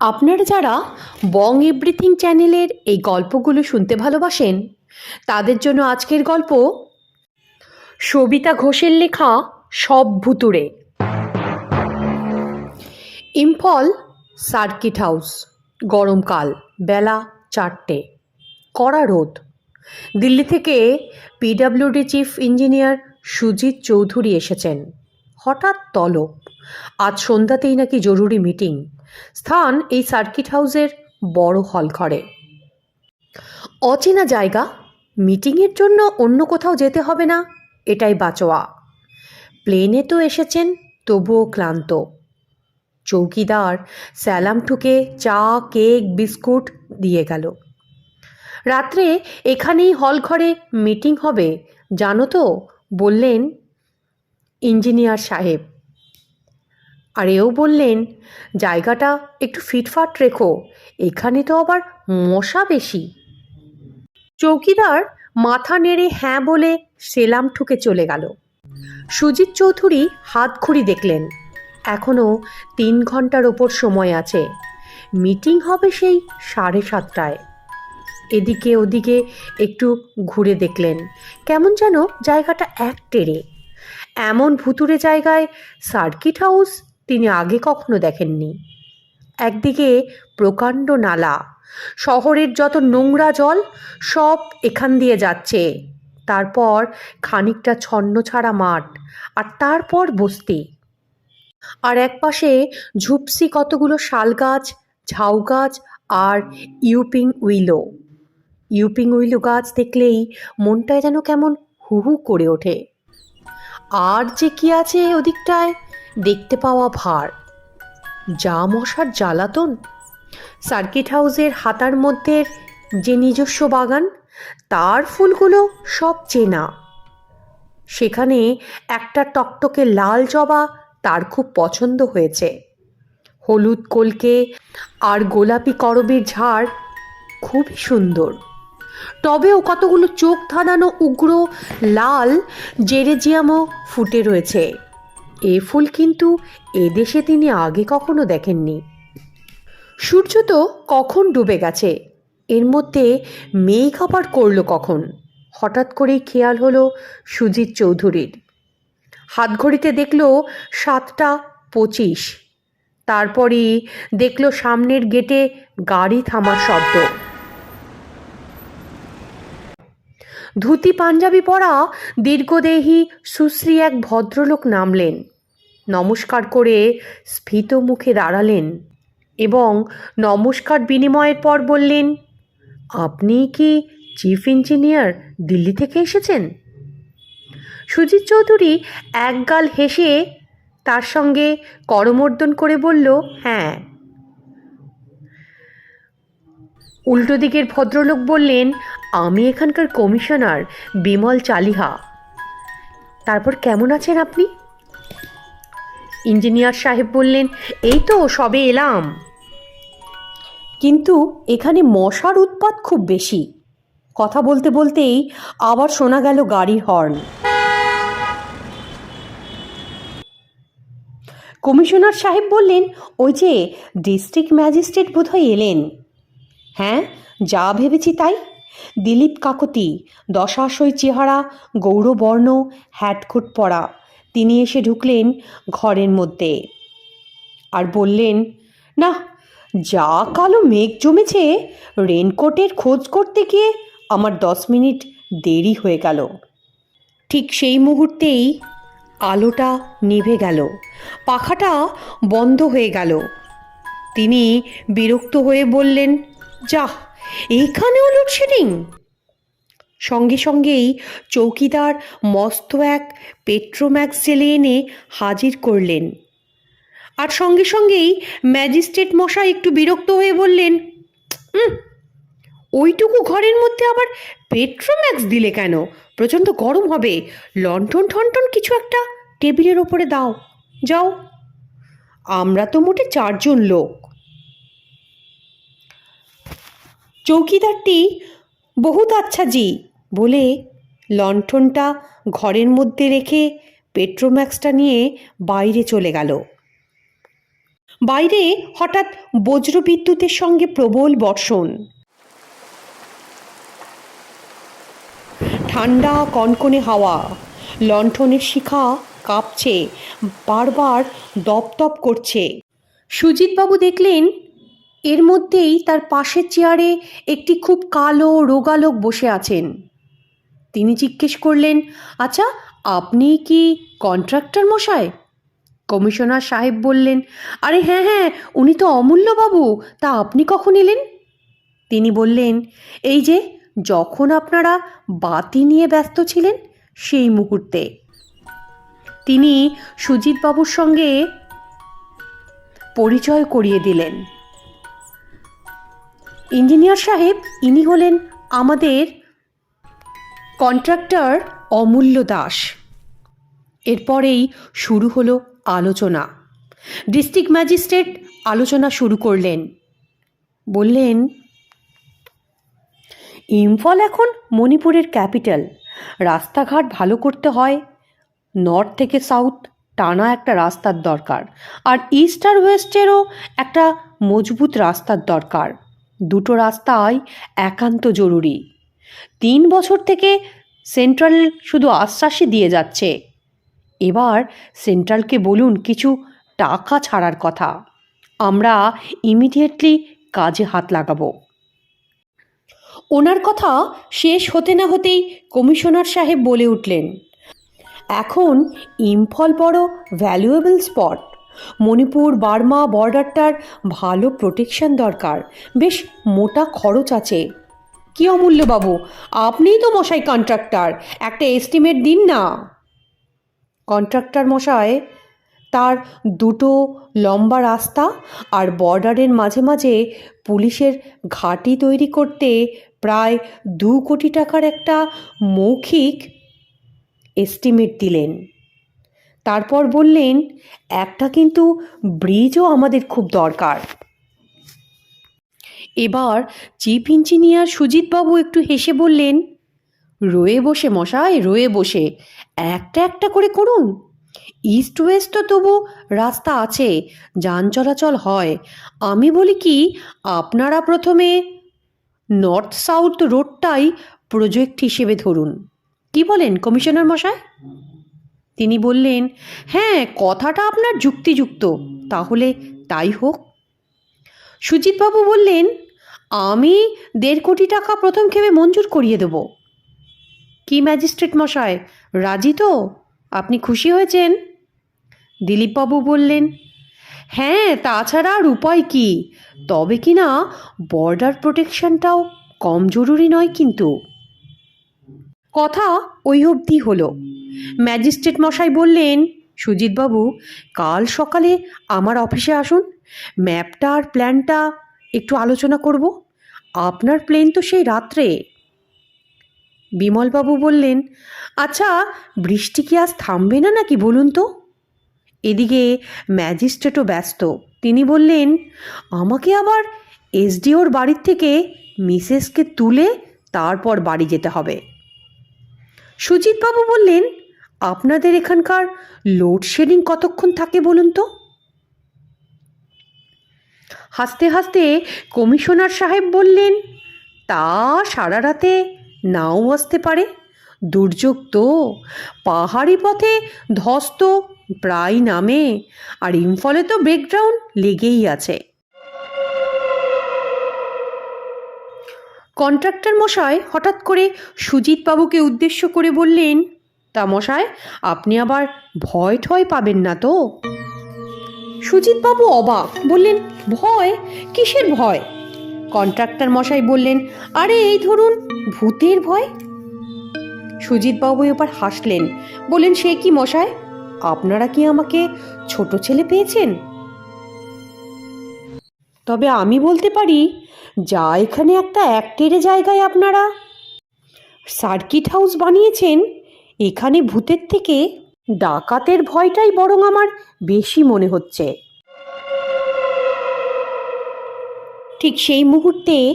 আপনারা যারা বং এভরিথিং চ্যানেলের এই গল্পগুলো শুনতে ভালোবাসেন, তাদের জন্য আজকের গল্প সবিতা ঘোষের লেখা সব ভুতুড়ে। ইম্ফল সার্কিট হাউস, গরমকাল, বেলা চারটে, কড়া রোদ। দিল্লি থেকে PWD chief engineer Sujit Chowdhury এসেছেন। হঠাৎ তলব। আজ সন্ধ্যাতেই নাকি জরুরি মিটিং স্থান এই সার্কিট হাউসের বড় হল ঘরে অচেনা জায়গা, মিটিংয়ের জন্য অন্য কোথাও যেতে হবে না, এটাই বাঁচোয়া। প্লেনে তো এসেছেন, তবুও ক্লান্ত। চৌকিদার স্যালাম ঠুকে চা, কেক, বিস্কুট দিয়ে গেল। রাত্রে এখানেই হল ঘরে মিটিং হবে, জানো তো? বললেন ইঞ্জিনিয়ার সাহেব। আর এও বললেন, জায়গাটা একটু ফিটফাট রেখো, এখানে তো আবার মশা বেশি। চৌকিদার মাথা নেড়ে হ্যাঁ বলে সেলাম ঠুকে চলে গেল। সুজিত চৌধুরী হাত ঘড়ি দেখলেন। এখনও তিন ঘণ্টার ওপর সময় আছে। মিটিং হবে সেই সাড়ে সাতটায়। এদিকে ওদিকে একটু ঘুরে দেখলেন, কেমন যেন জায়গাটা এক টেরে। এমন ভুতুরে জায়গায় সার্কিট হাউস তিনি আগে কখনো দেখেননি। একদিকে প্রকাণ্ড নালা, শহরের যত নোংরা জল, সব এখান দিয়ে যাচ্ছে। তারপর খানিকটা ছন্ন ছাড়া মাঠ আর তারপর বস্তি। আর একপাশে ঝুপসি কতগুলো শাল গাছ ঝাউ গাছ আর ইউপিং উইলো। ইউপিং উইলো গাছ দেখলেই মনটায় যেন কেমন হু হু করে ওঠে। আর যে কি আছে ওদিকটায় দেখতে পাওয়া ভার। যা মশার জ্বালাতন। সার্কিট হাউসের হাতার মধ্যে যে নিজস্ব বাগান, তার ফুলগুলো সব চেনা। সেখানে একটা টকটকে লাল জবা তার খুব পছন্দ হয়েছে। হলুদ কলকে আর গোলাপি করবের ঝাড় খুবই সুন্দর। টবেও কতগুলো চোখ ধাঁধানো উগ্র, লাল, জেরেজিয়ামও ফুটে রয়েছে। এ ফুল কিন্তু এদেশে তিনি আগে কখনো দেখেননি। সূর্য তো কখন ডুবে গেছে? এর মধ্যে মেঘ আবার করল কখন? হঠাৎ করেই খেয়াল হলো সুজিত চৌধুরীর। হাতঘড়িতে দেখল সাতটা পঁচিশ। তারপরই দেখল সামনের গেটে গাড়ি থামার শব্দ। ধুতি পাঞ্জাবি পরা দীর্ঘদেহী সুশ্রী এক ভদ্রলোক নামলেন। নমস্কার করে স্ফীত মুখে দাঁড়ালেন এবং নমস্কার বিনিময়ের পর বললেন, আপনি কি চিফ ইঞ্জিনিয়ার দিল্লি থেকে এসেছেন? সুজিত চৌধুরী একগাল হেসে তার সঙ্গে করমর্দন করে বলল হ্যাঁ। উল্টো দিকের ভদ্রলোক বললেন, আমি এখানকার কমিশনার বিমল চালিহা। তারপর কেমন আছেন আপনি? ইঞ্জিনিয়ার সাহেব বললেন, এই তো, সবে এলাম। কিন্তু এখানে মশার উৎপাত খুব বেশি। কথা বলতে বলতেই আবার শোনা গেল গাড়ির হর্ন। কমিশনার সাহেব বললেন, ওই যে ডিস্ট্রিক্ট ম্যাজিস্ট্রেট বোধহয় এলেন। হ্যাঁ যা ভেবেছি তাই। দিলীপ কাকতি, দশাশয় চেহারা, গৌরবর্ণ হ্যাটকুট পরা তিনি এসে ঢুকলেন ঘরের মধ্যে আর বললেন, না, যা কালো মেঘ জমেছে, রেনকোটের খোঁজ করতে গিয়ে আমার দশ মিনিট দেরি হয়ে গেল। ঠিক সেই মুহূর্তেই আলোটা নিভে গেল, পাখাটা বন্ধ হয়ে গেল। তিনি বিরক্ত হয়ে বললেন যা এইখানেও লোডশেডিং? সঙ্গে সঙ্গেই চৌকিদার মস্ত এক পেট্রোম্যাক্স জেলে এনে হাজির করলেন। আর সঙ্গে সঙ্গেই ম্যাজিস্ট্রেট মশাই একটু বিরক্ত হয়ে বললেন "উম, ওইটুকু ঘরের মধ্যে আবার পেট্রোম্যাক্স দিলে কেন? প্রচণ্ড গরম হবে। লণ্ঠন ঠন্টন কিছু একটা টেবিলের ওপরে দাও যাও। আমরা তো মোটে চারজন লোক। চৌকিদারটি বহুত আচ্ছা জি বলে লণ্ঠনটা ঘরের মধ্যে রেখে পেট্রোম্যাক্সটা নিয়ে বাইরে চলে গেল। বাইরে হঠাৎ বজ্রবিদ্যুতের সঙ্গে প্রবল বর্ষণ। ঠান্ডা কনকনে হাওয়া, লণ্ঠনের শিখা কাঁপছে, বারবার দপদপ করছে। সুজিতবাবু দেখলেন, এর মধ্যেই তার পাশের চেয়ারে একটি খুব কালো, রোগালোক বসে আছেন। তিনি জিজ্ঞেস করলেন আচ্ছা আপনি কি কন্ট্রাক্টর মশাই? কমিশনার সাহেব বললেন, আরে হ্যাঁ হ্যাঁ উনি তো অমূল্যবাবু, তা আপনি কখন এলেন? তিনি বললেন, এই যে, যখন আপনারা বাতি নিয়ে ব্যস্ত ছিলেন, সেই মুহূর্তে। তিনি সুজিতবাবুর সঙ্গে পরিচয় করিয়ে দিলেন। ইঞ্জিনিয়ার সাহেব, ইনি হলেন আমাদের কন্ট্রাক্টর অমূল্য দাস। এরপরেই শুরু হলো আলোচনা। ডিস্ট্রিক্ট ম্যাজিস্ট্রেট আলোচনা শুরু করলেন। বললেন, ইম্ফল এখন মণিপুরের ক্যাপিটাল। রাস্তাঘাট ভালো করতে হয়। নর্থ থেকে সাউথ টানা একটা রাস্তার দরকার। আর ইস্ট আর ওয়েস্টেরও একটা মজবুত রাস্তার দরকার। দুটো রাস্তাই একান্ত জরুরি। তিন বছর থেকে সেন্ট্রাল শুধু আশ্বাসই দিয়ে যাচ্ছে। এবার সেন্ট্রালকে বলুন কিছু টাকা ছাড়ার কথা। আমরা ইমিডিয়েটলি কাজে হাত লাগাবো। ওনার কথা শেষ হতে না হতেই কমিশনার সাহেব বলে উঠলেন, এখন ইম্ফল বড় ভ্যালুয়েবল স্পট মণিপুর, বার্মা বর্ডারটার ভালো প্রোটেকশন দরকার। বেশ মোটা খরচ আছে। কি অমূল্যবাবু আপনিই তো মশাই কন্ট্রাক্টর একটা এস্টিমেট দিন না। কন্ট্রাক্টর মশাই, তার দুটো লম্বা রাস্তা আর বর্ডারের মাঝে মাঝে পুলিশের ঘাঁটি তৈরি করতে প্রায় দু কোটি টাকার একটা মৌখিক এস্টিমেট দিলেন। তারপর বললেন, একটা কিন্তু ব্রিজও আমাদের খুব দরকার। এবার চিফ ইঞ্জিনিয়ার সুজিতবাবু একটু হেসে বললেন, রয়ে বসে মশাই, রয়ে বসে। একটা একটা করে করুন। ইস্ট ওয়েস্ট তো তবু রাস্তা আছে, যান চলাচল হয়। আমি বলি কি, আপনারা প্রথমে নর্থ সাউথ রোডটাই প্রজেক্ট হিসেবে ধরুন। কি বলেন কমিশনার মশাই? তিনি বললেন হ্যাঁ কথাটা আপনার যুক্তিযুক্ত। তাহলে তাই হোক। সুজিতবাবু বললেন, আমি দেড় কোটি টাকা প্রথম খেবে মঞ্জুর করিয়ে দেব। কি ম্যাজিস্ট্রেট মশাই, রাজি তো? আপনি খুশি হয়েছেন? দিলীপবাবু বললেন হ্যাঁ তাছাড়া আর উপায় কি? তবে কি না, বর্ডার প্রোটেকশনটাও কম জরুরি নয় কিন্তু। কথা ওই অবধি হলো। ম্যাজিস্ট্রেট মশাই বললেন, সুজিতবাবু, কাল সকালে আমার অফিসে আসুন ম্যাপটা আর প্ল্যানটা একটু আলোচনা করব? আপনার প্লেন তো সেই রাত্রে। বিমলবাবু বললেন আচ্ছা বৃষ্টি কি আজ থামবে না নাকি বলুন তো? এদিকে ম্যাজিস্ট্রেটও ব্যস্ত। তিনি বললেন, আমাকে আবার এসডিওর বাড়ির থেকে মিসেসকে তুলে তারপর বাড়ি যেতে হবে। সুজিতবাবু বললেন, আপনাদের এখানকার লোডশেডিং কতক্ষণ থাকে বলুন তো? হাসতে হাসতে কমিশনার সাহেব বললেন, তা সারা রাতে নাও আসতে পারে। দুর্যোগ তো। পাহাড়ি পথে ধস্ত প্রায় নামে, আর ইম্ফলে তো ব্রেকডাউন লেগেই আছে। কন্ট্রাক্টর মশাই হঠাৎ করে সুজিতবাবুকে উদ্দেশ্য করে বললেন, তা মশাই, আপনি আবার ভয় ঠয় পাবেন না তো? সুজিতবাবু অবাক, বললেন, ভয়? কিসের ভয়? কন্ট্রাক্টর মশাই বললেন, আরে, এই ধরুন, ভূতের ভয়? সুজিতবাবু এবার হাসলেন, বললেন, সে কি মশাই? আপনারা কি আমাকে ছোট ছেলে পেয়েছেন? তবে আমি বলতে পারি, যা এখানে একটা একটেরে জায়গায় আপনারা সার্কিট হাউস বানিয়েছেন, এখানে ভূতের থেকে ডাকাতের ভয়টাই বরং আমার বেশি মনে হচ্ছে। ঠিক সেই মুহূর্তে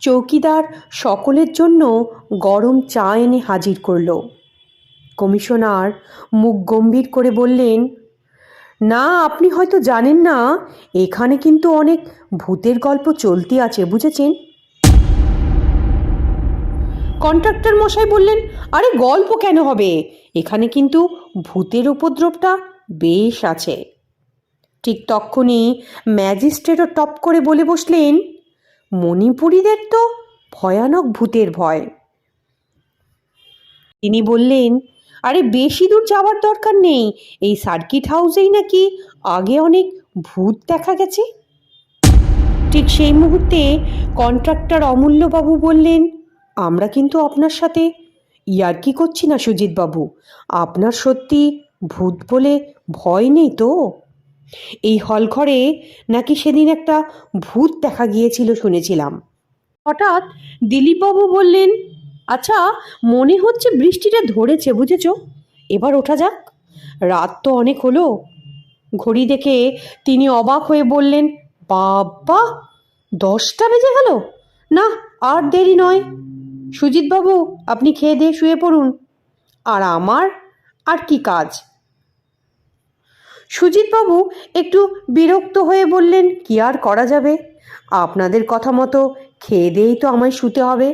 চৌকিদার সকলের জন্য গরম চা এনে হাজির করল। কমিশনার মুখ গম্ভীর করে বললেন, না, আপনি হয়তো জানেন না, এখানে কিন্তু অনেক ভূতের গল্প চলতি আছে, বুঝেছেন? কন্ট্রাক্টর মশাই বললেন, আরে গল্প কেন হবে? এখানে কিন্তু ভূতের উপদ্রবটা বেশ আছে। ঠিক তক্ষুনি ম্যাজিস্ট্রেটও টপ করে বলে বসলেন, মণিপুরীদের তো ভয়ানক ভূতের ভয়। তিনি বললেন, আরে বেশি দূর যাওয়ার দরকার নেই, এই সার্কিট হাউসেই নাকি আগে অনেক ভূত দেখা গেছে? ঠিক সেই মুহূর্তে কন্ট্রাক্টর অমূল্যবাবু বললেন আমরা কিন্তু আপনার সাথে। ইয়ার্কি করছি না, সুজিতবাবু? আপনার সত্যি ভূত বলে ভয় নেই তো? এই হলঘরে নাকি সেদিন একটা ভূত দেখা গিয়েছিল শুনেছিলাম। হঠাৎ দিলীপবাবু বললেন আচ্ছা মনে হচ্ছে বৃষ্টিটা ধরেছে, বুঝেছ? এবার ওঠা যাক। রাত তো অনেক হলো। ঘড়ি দেখে তিনি অবাক হয়ে বললেন, বাবা, দশটা বেজে গেল? না, আর দেরি নয়। সুজিতবাবু, আপনি খেয়ে দিয়ে শুয়ে পড়ুন। আর আমার? আর কি কাজ? সুজিতবাবু একটু বিরক্ত হয়ে বললেন, কি আর করা যাবে? আপনাদের কথা মতো খেয়ে দিয়েই তো আমায় শুতে হবে।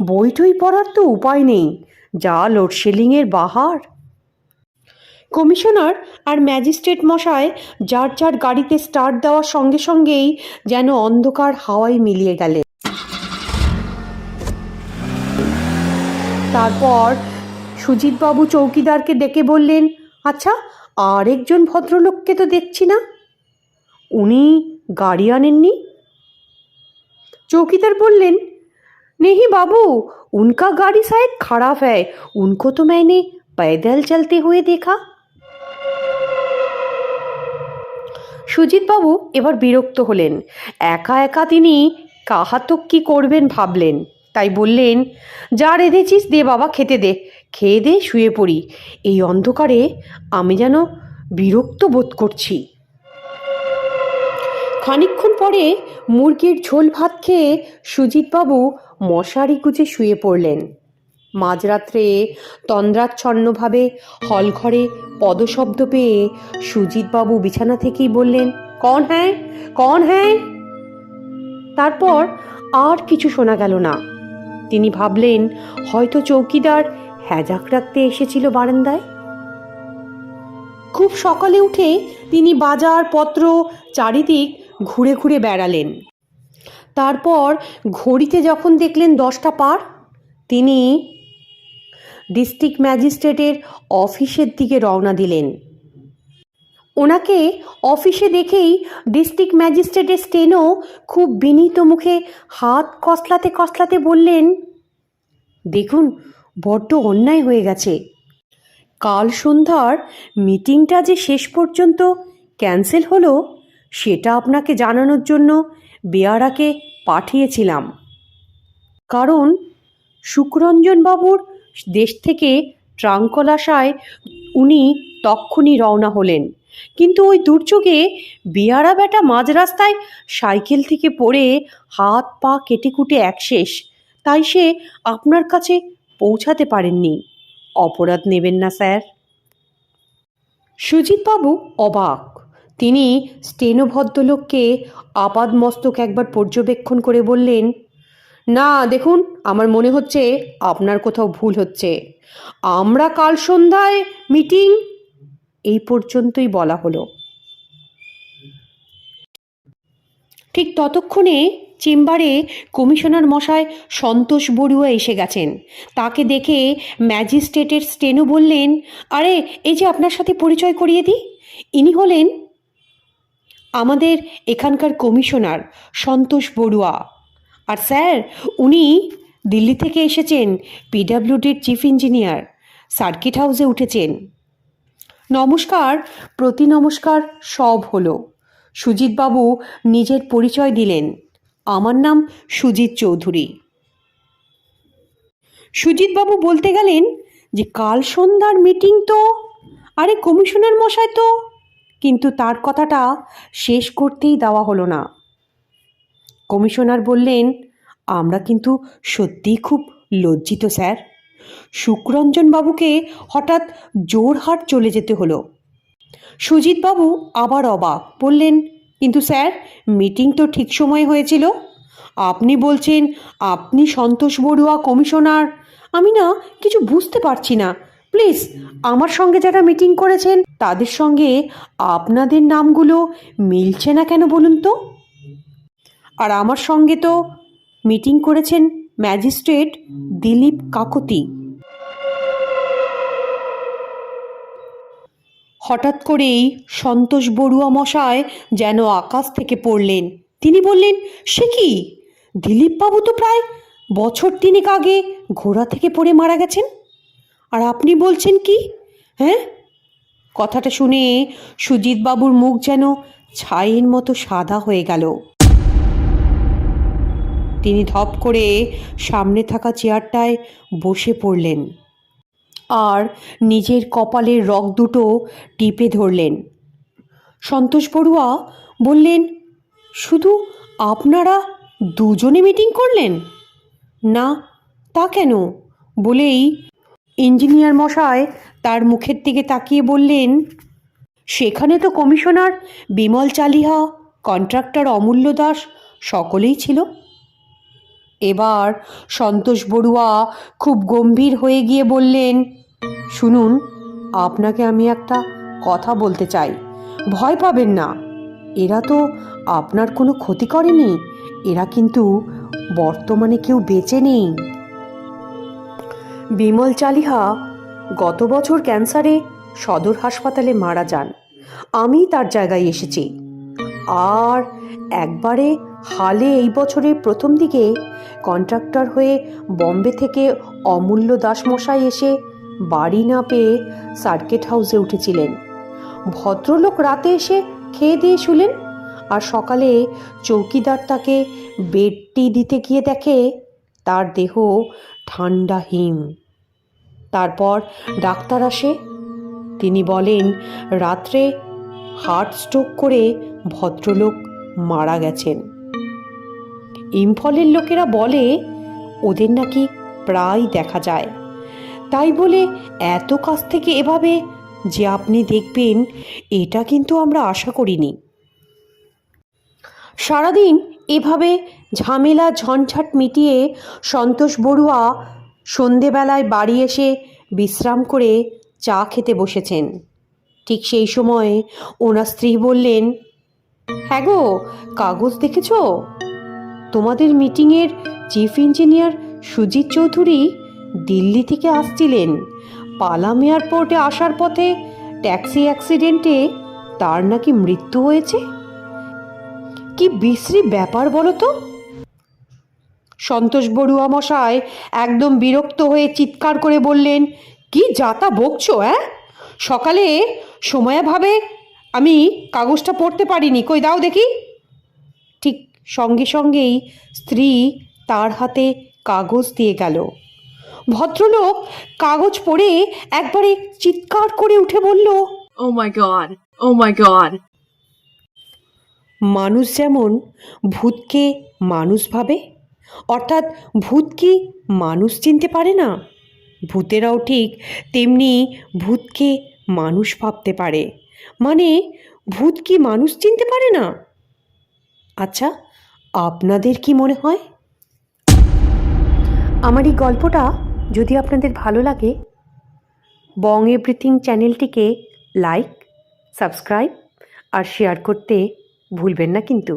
বইটই পড়ার তো উপায় নেই। যা লোডশেডিংয়ের বাহার। কমিশনার আর ম্যাজিস্ট্রেট মশায় যার যার গাড়িতে স্টার্ট দেওয়ার সঙ্গে সঙ্গেই যেন অন্ধকার হাওয়ায় মিলিয়ে গেলে তারপর সুজিতবাবু চৌকিদারকে ডেকে বললেন আচ্ছা আরেকজন ভদ্রলোককে তো দেখছি না উনি গাড়ি আনেননি चौकीदार बोलें नहीं बाबू उनका गाड़ी शायद खराब है उनको तो मैंने पैदल चलते हुए देखा সুজিতবাবু এবার বিরক্ত হলেন একা একা তিনি কাহাতক কি করবেন ভাবলেন তাই বললেন, যা রেঁধেছিস দে বাবা, খেতে দে, খেয়ে দে, শুয়ে পড়ি। এই অন্ধকারে আমি যেন বিরক্ত বোধ করছি। খানিকক্ষণ পরে মুরগির ঝোল ভাত খেয়ে সুজিতবাবু মশারি গুজে শুয়ে পড়লেন। মাঝরাত্রে তন্দ্রাচ্ছন্নভাবে হলঘরে পদশব্দ পেয়ে সুজিতবাবু বিছানা থেকেই বললেন, কন হ্যাঁ কন হ্যাঁ? তারপর আর কিছু শোনা গেল না। তিনি ভাবলেন, হয়তো চৌকিদার হ্যাজাক রাখতে এসেছিল বারান্দায়। খুব সকালে উঠে তিনি বাজার, পত্র, চারিদিক ঘুরে ঘুরে বেড়ালেন। তারপর ঘড়িতে যখন দেখলেন দশটা পার, তিনি ডিস্ট্রিক্ট ম্যাজিস্ট্রেটের অফিসের দিকে রওনা দিলেন। ওনাকে অফিসে দেখেই ডিস্ট্রিক্ট ম্যাজিস্ট্রেটের স্টেনও খুব বিনীত মুখে হাত কসলাতে কসলাতে বললেন, দেখুন, বড্ড অন্যায় হয়ে গেছে। কাল সন্ধ্যার মিটিংটা যে শেষ পর্যন্ত ক্যান্সেল হলো, সেটা আপনাকে জানানোর জন্য বেয়ারাকে পাঠিয়েছিলাম। কারণ সুকরঞ্জনবাবুর দেশ থেকে ট্রাঙ্কল আসায় উনি তক্ষুনি রওনা হলেন। কিন্তু ওই দুর্যোগে বেয়ারা বেটা মাঝ রাস্তায় সাইকেল থেকে পড়ে হাত পা কেটে কুটে একশেষ তাই সে আপনার কাছে পৌঁছাতে পারেননি। অপরাধ নেবেন না, স্যার। সুজিতবাবু অবাক। তিনি স্টেনো ভদ্রলোককে আপাদ মস্তক একবার পর্যবেক্ষণ করে বললেন, না, দেখুন, আমার মনে হচ্ছে আপনার কোথাও ভুল হচ্ছে। আমরা কাল সন্ধ্যায় মিটিং এই পর্যন্তই বলা হলো। ঠিক ততক্ষণে চেম্বারে কমিশনার মশায় সন্তোষ বড়ুয়া এসে গেছেন। তাকে দেখে ম্যাজিস্ট্রেটের স্টেনো বললেন, আরে, এই যে আপনার সাথে পরিচয় করিয়ে দিই। ইনি হলেন আমাদের এখানকার কমিশনার সন্তোষ বড়ুয়া। আর স্যার, উনি দিল্লি থেকে এসেছেন, পিডাব্লিউডির চিফ ইঞ্জিনিয়ার, সার্কিট হাউসে উঠেছেন। নমস্কার, প্রতি নমস্কার, সব হলো। সুজিতবাবু নিজের পরিচয় দিলেন। আমার নাম সুজিত চৌধুরী। সুজিতবাবু বলতে গেলেন যে, কাল সন্ধ্যার মিটিং তো, আরে কমিশনার মশাই তো, কিন্তু তার কথাটা শেষ করতেই দেওয়া হলো না। কমিশনার বললেন, আমরা কিন্তু সত্যিই খুব লজ্জিত, স্যার। বাবুকে হঠাৎ জোরহাট চলে যেতে হলো। সুজিতবাবু আবার অবাক, বললেন, কিন্তু স্যার, মিটিং তো ঠিক সময় হয়েছিল। আপনি বলছেন, আপনি সন্তোষ বড়ুয়া কমিশনার। আমি না কিছু বুঝতে পারছি না। প্লিজ, আমার সঙ্গে যারা মিটিং করেছেন, তাদের সঙ্গে আপনাদের নামগুলো মিলছে না কেন বলুন তো? আর আমার সঙ্গে তো মিটিং করেছেন ম্যাজিস্ট্রেট দিলীপ কাকতি। হঠাৎ করেই সন্তোষ বড়ুয়া মশায় যেন আকাশ থেকে পড়লেন। তিনি বললেন, সে কি? দিলীপবাবু তো প্রায় বছর তিনেক আগে ঘোড়া থেকে পড়ে মারা গেছেন। আর আপনি বলছেন কি? হ্যাঁ? কথাটা শুনে সুজিতবাবুর মুখ যেন ছাইয়ের মতো সাদা হয়ে গেল। তিনি ধপ করে সামনে থাকা চেয়ারটায় বসে পড়লেন। আর নিজের কপালের রক দুটো টিপে ধরলেন। সন্তোষ বড়ুয়া বললেন, শুধু আপনারা দুজনে মিটিং করলেন? না, তা কেন? বলেই ইঞ্জিনিয়ার মশায় তার মুখের দিকে তাকিয়ে বললেন, সেখানে তো কমিশনার বিমল চালিহা, কন্ট্রাক্টর অমূল্য দাস সকলেই ছিল। এবার সন্তোষ বড়ুয়া খুব গম্ভীর হয়ে গিয়ে বললেন, শুনুন, আপনাকে আমি একটা কথা বলতে চাই। ভয় পাবেন না। এরা তো আপনার কোনো ক্ষতি করেনি। এরা কিন্তু বর্তমানে কেউ বেঁচে নেই। বিমল চালিহা গত বছর ক্যান্সারে সদর হাসপাতালে মারা যান। আমি তার জায়গায় এসেছি। আর একবারে হালে এই বছরের প্রথম দিকে কন্ট্রাক্টর হয়ে বম্বে থেকে অমূল্য দাসমশাই এসে বাড়ি না পেয়ে সার্কিট হাউসে উঠেছিলেন। ভদ্রলোক রাতে এসে খেয়ে দিয়ে শুলেন আর সকালে চৌকিদার তাকে বেডটি দিতে গিয়ে দেখে তার দেহ ঠান্ডা হিম তারপর ডাক্তার আসে। তিনি বলেন, রাত্রে হার্ট স্ট্রোক করে ভদ্রলোক মারা গেছেন। ইম্ফলের লোকেরা বলে, ওদের নাকি প্রায় দেখা যায়। তাই বলে, এত কাছ থেকে এভাবে যে আপনি দেখবেন, এটা কিন্তু আমরা আশা করিনি। সারাদিন এভাবে ঝামেলা ঝঞ্ঝাট মিটিয়ে সন্তোষ বড়ুয়া সন্ধেবেলায় বাড়ি এসে বিশ্রাম করে চা খেতে বসেছেন। ঠিক সেই সময় ওনার স্ত্রী বললেন হ্যাঁ গো, কাগজ দেখেছ? তোমাদের মিটিংয়ের চিফ ইঞ্জিনিয়ার সুজিত চৌধুরী দিল্লি থেকে আসছিলেন। পালাম এয়ারপোর্টে আসার পথে ট্যাক্সি অ্যাক্সিডেন্টে তার নাকি মৃত্যু হয়েছে? কি বিশ্রী ব্যাপার বলো তো? সন্তোষ বড়ুয়া মশায় একদম বিরক্ত হয়ে চিৎকার করে বললেন, কি যাতা বকছো হ্যাঁ সকালে সময়াভাবে আমি কাগজটা পড়তে পারিনি, কই দাও দেখি। সঙ্গে সঙ্গেই স্ত্রী তার হাতে কাগজ দিয়ে গেল ভদ্রলোক কাগজ পড়ে একবারে চিৎকার করে উঠে বলল Oh my god. Oh my god. মানুষ যেমন ভূতকে মানুষ ভাবে অর্থাৎ ভূত কি মানুষ চিনতে পারে না ভূতেরাও ঠিক তেমনি ভূতকে মানুষ ভাবতে পারে মানে ভূত কি মানুষ চিনতে পারে না আচ্ছা আপনাদের কি মনে হয়? আমার এই গল্পটা যদি আপনাদের ভালো লাগে বং এভরিথিং চ্যানেলটিকে লাইক, সাবস্ক্রাইব আর শেয়ার করতে ভুলবেন না কিন্তু।